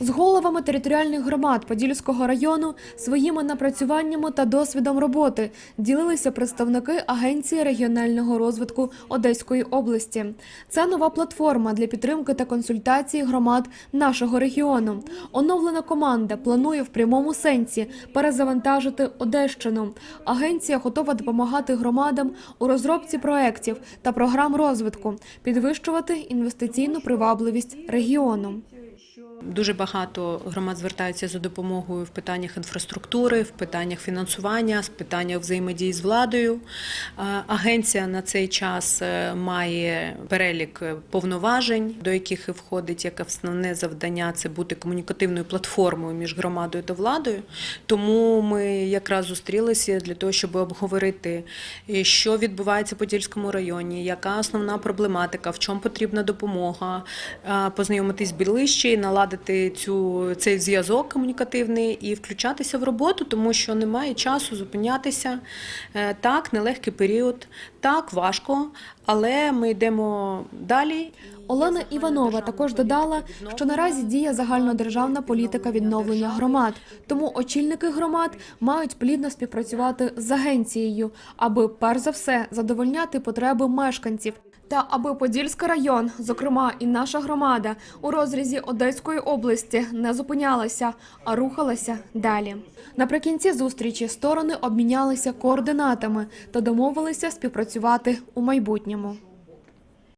З головами територіальних громад Подільського району своїми напрацюваннями та досвідом роботи ділилися представники Агенції регіонального розвитку Одеської області. Це нова платформа для підтримки та консультації громад нашого регіону. Оновлена команда планує в прямому сенсі перезавантажити Одещину. Агенція готова допомагати громадам у розробці проєктів та програм розвитку, підвищувати інвестиційну привабливість регіону. útil Дуже багато громад звертаються за допомогою в питаннях інфраструктури, в питаннях фінансування, в питаннях взаємодії з владою. Агенція на цей час е, має перелік е, повноважень, до яких і входить як основне завдання це бути комунікативною платформою між громадою та владою. Тому ми якраз зустрілися для того, щоб обговорити, е, що відбувається в Подільському районі, яка основна проблематика, в чому потрібна допомога, познайомитись ближче і наладити цю цей зв'язок комунікативний і включатися в роботу, тому що немає часу зупинятися. Е, Так, нелегкий період, так важко, але ми йдемо далі. Олена Іванова також додала, що наразі діє загальнодержавна політика відновлення громад, тому очільники громад мають плідно співпрацювати з агенцією, аби перш за все задовольняти потреби мешканців. Та аби Подільський район, зокрема і наша громада, у розрізі Одеської області не зупинялася, а рухалася далі. Наприкінці зустрічі сторони обмінялися координатами та домовилися співпрацювати у майбутньому.